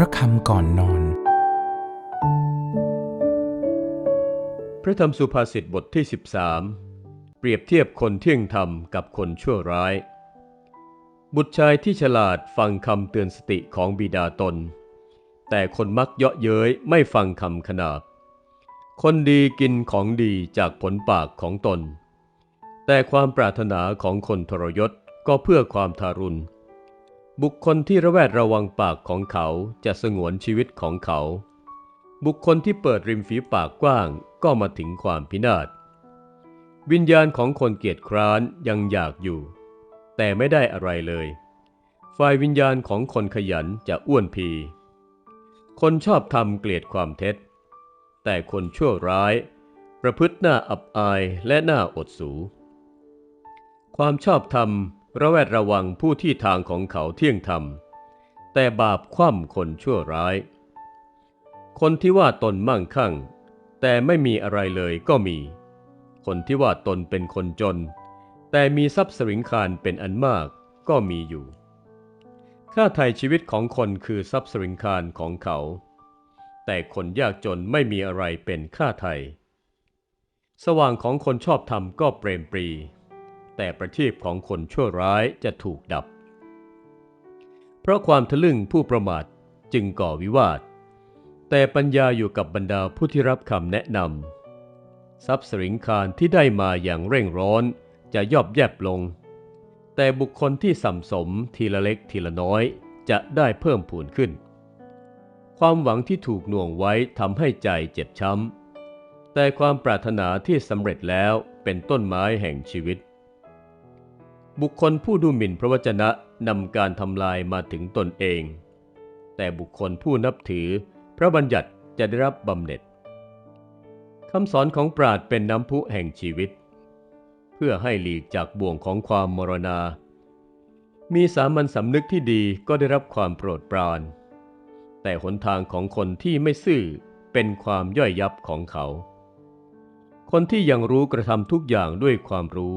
พระคำก่อนนอน พระธรรมสุภาษิตบทที่ 13 เปรียบเทียบคนเที่ยงธรรมกับคนชั่วร้าย บุตรชายที่ฉลาดฟังคำเตือนสติของบิดาตน แต่คนมักเยาะเย้ยไม่ฟังคำขนาบ คนดีกินของดีจากผลปากของตน แต่ความปรารถนาของคนทรยศก็เพื่อความทารุณ บุคคลที่ระแวดระวังปากของเขาจะสงวนชีวิตของเขา บุคคลที่เปิดริมฝีปากกว้างก็มาถึงความพินาศ วิญญาณของคนเกียจคร้านยังอยากอยู่ แต่ไม่ได้อะไรเลย ฝ่ายวิญญาณของคนขยันจะอ้วนพี คนชอบทำเกลียดความเท็จ แต่คนชั่วร้าย ประพฤติหน้าอับอายและหน้าอดสู ความชอบธรรม ระแวดระวังผู้ที่ทางของเขาเที่ยงธรรม แต่บาปคว่ำคนชั่วร้าย คนที่ว่าตนมั่งคั่ง แต่ไม่มีอะไรเลยก็มี คนที่ว่าตนเป็นคนจน แต่มีทรัพย์สริงคารเป็นอันมากก็มีอยู่ ค่าไถ่ชีวิตของคนคือทรัพย์สริงคารของเขา แต่คนยากจนไม่มีอะไรเป็นค่าไถ่สว่างของคนชอบธรรมก็เปรมปรี แต่ประทีปของคนชั่วร้ายจะถูกดับ เพราะความทะลึ่งผู้ประมาทจึงก่อวิวาท แต่ปัญญาอยู่กับบรรดาผู้ที่รับคำแนะนำทรัพย์สริงคารที่ได้มาอย่างเร่งร้อนจะยอบแยบลง แต่บุคคลที่สัมสมทีละเล็กทีละน้อยจะได้เพิ่มพูนขึ้น ความหวังที่ถูกหน่วงไว้ทำให้ใจเจ็บช้ำแต่ความปรารถนาที่สำเร็จแล้วเป็นต้นไม้แห่งชีวิต บุคคลผู้ดูหมิ่นพระวจนะนำการทำลายมาถึงตนเอง แต่บุคคลผู้นับถือ พระบัญญัติจะได้รับบำเหน็จคำสอนของปราดเป็นน้ำพุแห่งชีวิต เพื่อให้หลีกจากบ่วงของความมรณา มีสามัญสำนึกที่ดีก็ได้รับความโปรดปราน แต่หนทางของคนที่ไม่ซื่อเป็นความย่อยยับของเขา คนที่ยังรู้กระทำทุกอย่างด้วยความรู้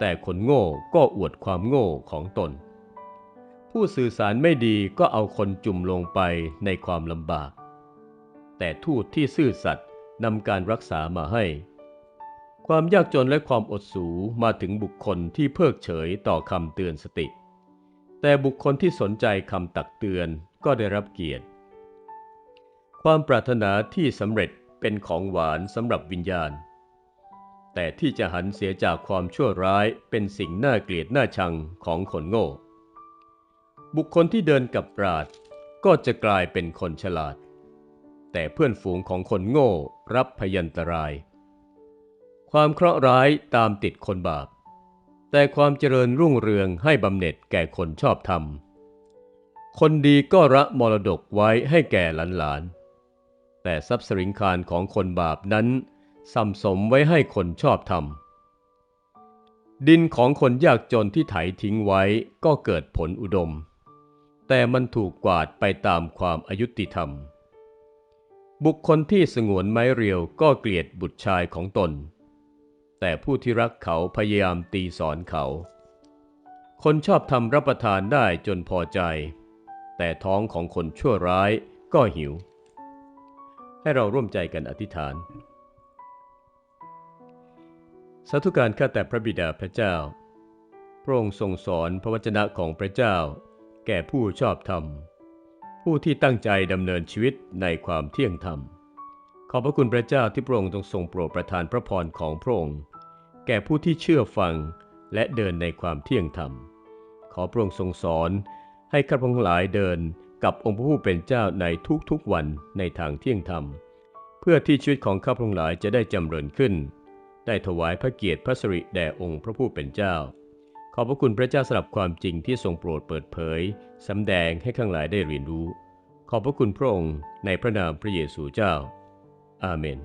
แต่คนโง่ก็อวดความโง่ของตน ผู้สื่อสารไม่ดีก็เอาคนจุ่มลงไปในความลำบาก แต่ทูตที่ซื่อสัตย์นำการรักษามาให้ ความยากจนและความอดสูมาถึงบุคคลที่เพิกเฉยต่อคำเตือนสติ แต่บุคคลที่สนใจคำตักเตือนก็ได้รับเกียรติ ความปรารถนาที่สำเร็จเป็นของหวานสำหรับวิญญาณ แต่ที่จะหันเสียจากความชั่วร้ายเป็นสิ่งน่าเกลียดน่าชังของคนโง่ บุคคลที่เดินกับปราดก็จะกลายเป็นคนฉลาด แต่เพื่อนฝูงของคนโง่รับพยันตราย ความเคราะห์ร้ายตามติดคนบาป แต่ความเจริญรุ่งเรืองให้บำเหน็จแก่คนชอบธรรม คนดีก็ระมรดกไว้ให้แก่หลานๆแต่ทรัพย์สริงคารของคนบาปนั้น สัมสมไว้ให้คนชอบธรรมดินของคนยากจนที่ไถทิ้งไว้ก็เกิดผลอุดม แต่มันถูกกวาดไปตามความอายุติธรรม บุคคลที่สงวนไม้เรียวก็เกลียดบุตรชายของตน แต่ผู้ที่รักเขาพยายามตีสอนเขา คนชอบทำรับประทานได้จนพอใจ แต่ท้องของคนชั่วร้ายก็หิว ให้เราร่วมใจกันอธิษฐาน สาธุการข้าแต่พระบิดาพระเจ้า พระองค์ทรงสอนพระวจนะของพระเจ้า แก่ผู้ชอบธรรม ผู้ที่ตั้งใจดำเนินชีวิตในความเที่ยงธรรม ขอบพระคุณพระเจ้าที่พระองค์ทรงทรงโปรดประทานพระพรของพระองค์ แก่ผู้ที่เชื่อฟังและเดินในความเที่ยงธรรม ขอพระองค์ทรงสอนให้ข้าพงหลายเดินกับองค์พระผู้เป็นเจ้าในทุกๆวันในทางเที่ยงธรรม เพื่อที่ชีวิตของข้าพงหลายจะได้จำเริญขึ้น ได้ถวายพระเกียรติพระสิริแด่องค์พระผู้เป็นเจ้า ขอบพระคุณพระเจ้าสำหรับความจริงที่ทรงโปรดเปิดเผยสำแดงให้ข้างหลายได้เรียนรู้ ขอบพระคุณพระองค์ในพระนามพระเยซูเจ้า อาเมน